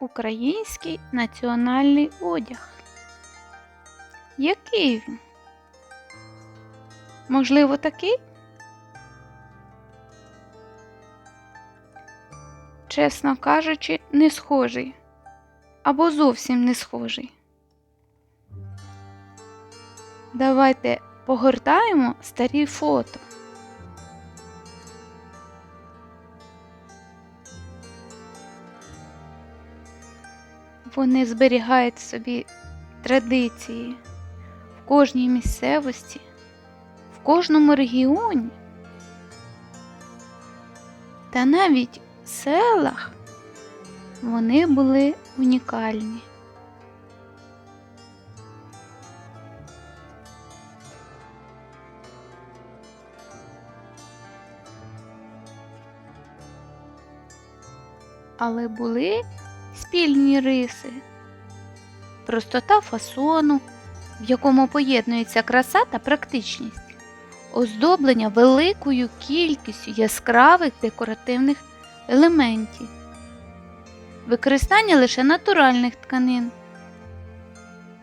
український національний одяг. Який він? Можливо, такий? Чесно кажучи, не схожий. Або зовсім не схожий. Давайте погортаємо старі фото. Вони зберігають собі традиції в кожній місцевості, в кожному регіоні та навіть в селах вони були унікальні. Але були спільні риси, простота фасону, в якому поєднується краса та практичність, оздоблення великою кількістю яскравих декоративних елементів, використання лише натуральних тканин.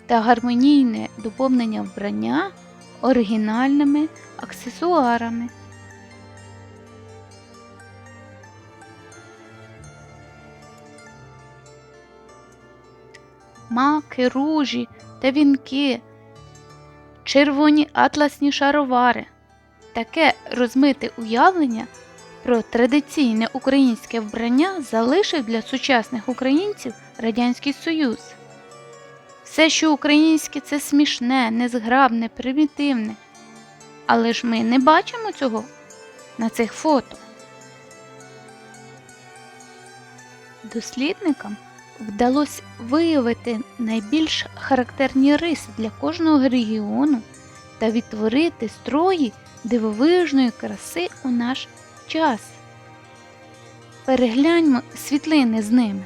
Та гармонійне доповнення вбрання оригінальними аксесуарами. Маки, ружі та вінки, червоні атласні шаровари. Таке розмите уявлення про традиційне українське вбрання залишив для сучасних українців Радянський Союз. Все, що українське, це смішне, незграбне, примітивне. Але ж ми не бачимо цього на цих фото. Дослідникам вдалося виявити найбільш характерні риси для кожного регіону та відтворити строї дивовижної краси у наш час. Перегляньмо світлини з ними.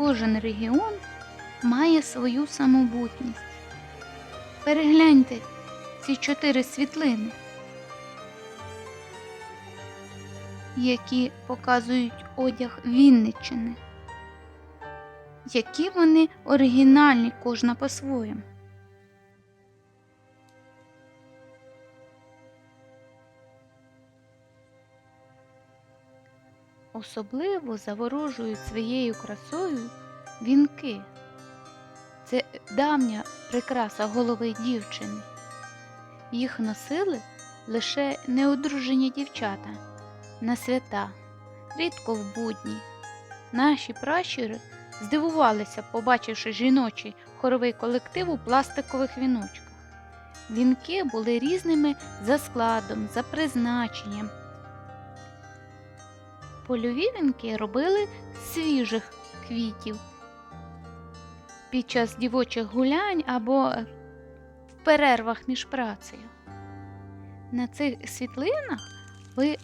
Кожен регіон має свою самобутність. Перегляньте ці чотири світлини, які показують одяг Вінниччини. Які вони оригінальні кожна по-своєму. Особливо заворожують своєю красою вінки. Це давня прикраса голови дівчини. Їх носили лише неодружені дівчата на свята, рідко в будні. Наші пращури здивувалися, побачивши жіночий хоровий колектив у пластикових віночках. Вінки були різними за складом, за призначенням. Польові вінки робили свіжих квітів під час дівочих гулянь або в перервах між працею. На цих світлинах ви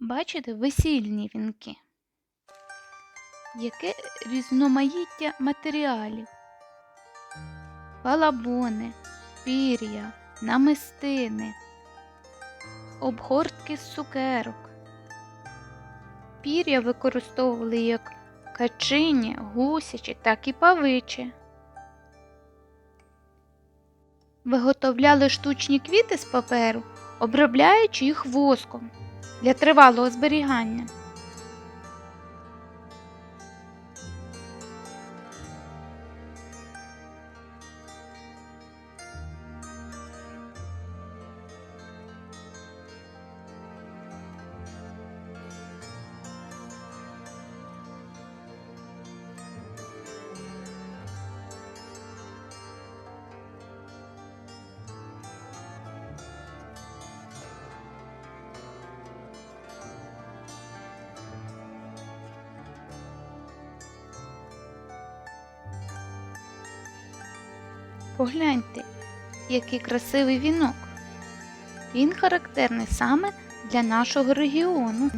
бачите весільні вінки. Яке різноманіття матеріалів, балабони, пір'я, намистини, обгортки з цукерок. Пір'я використовували як качині, гусячі, так і павичі. Виготовляли штучні квіти з паперу, обробляючи їх воском для тривалого зберігання. Погляньте, який красивий вінок. Він характерний саме для нашого регіону.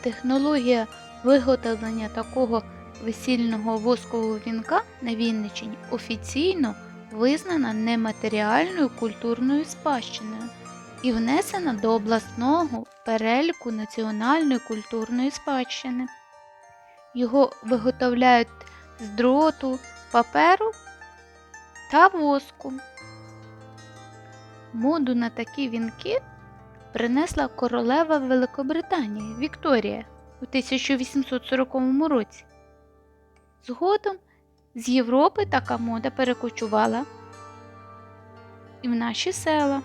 Технологія виготовлення такого весільного воскового вінка на Вінниччині офіційно визнана нематеріальною культурною спадщиною і внесена до обласного переліку національної культурної спадщини. Його виготовляють з дроту, паперу та воску. Моду на такі вінки принесла королева Великобританії Вікторія у 1840 році. Згодом з Європи така мода перекочувала і в наші села.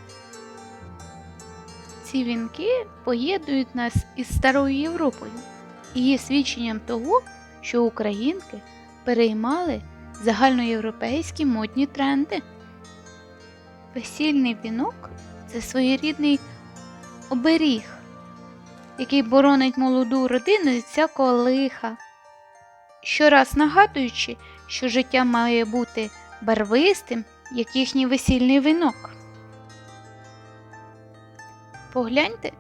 Ці вінки поєднують нас із Старою Європою і є свідченням того, що українки переймали загальноєвропейські модні тренди. Весільний вінок це своєрідний оберіг, який боронить молоду родину від всякого лиха, щораз нагадуючи, що життя має бути барвистим, як їхній весільний вінок. Погляньте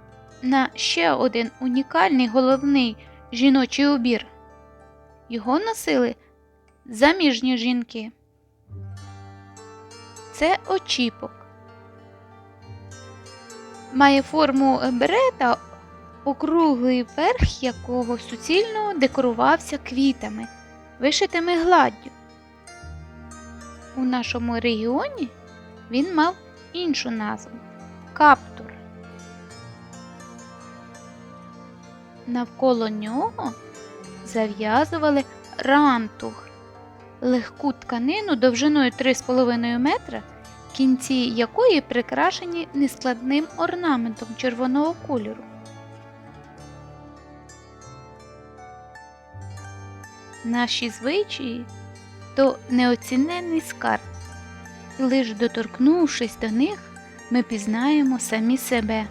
на ще один унікальний головний жіночий убір. Його носили заміжні жінки. Це очіпок. Має форму берета, округлий верх якого суцільно декорувався квітами, вишитими гладдю. У нашому регіоні він мав іншу назву каптур. Навколо нього зав'язували рантух, легку тканину довжиною 3,5 метра, кінці якої прикрашені нескладним орнаментом червоного кольору. Наші звичаї то неоціненний скарб, і лиш доторкнувшись до них, ми пізнаємо самі себе.